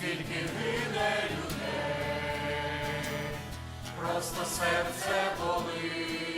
скільки гине людей, просто серце болить.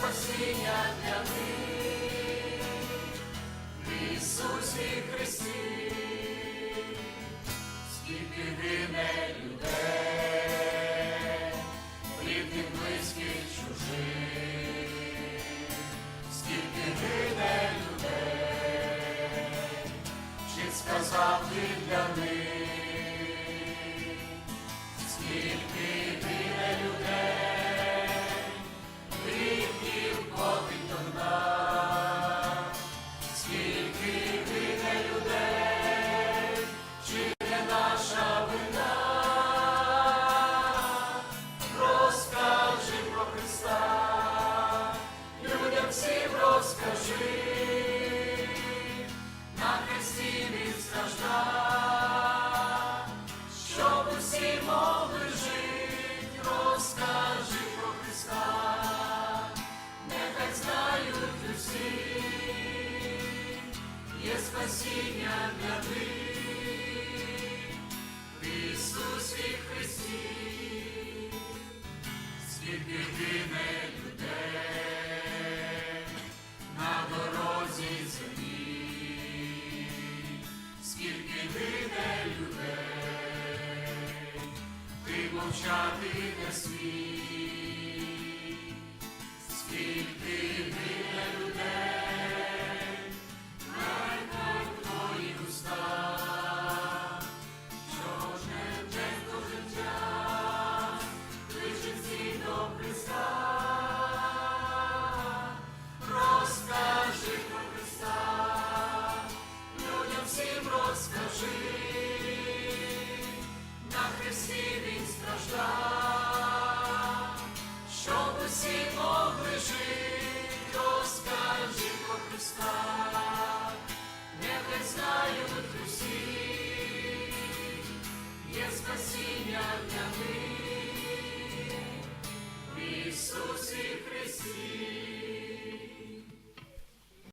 спасіння для них, в Ісусі Христі, скільки гине людей, рідних, близьких, чужих, скільки гине людей, чи сказав ти для них, скільки. спасіння для них, в Ісусі Христі, скільки гине людей на дорозі землі, скільки гине людей, ти мовчати не свій. Hallelujah.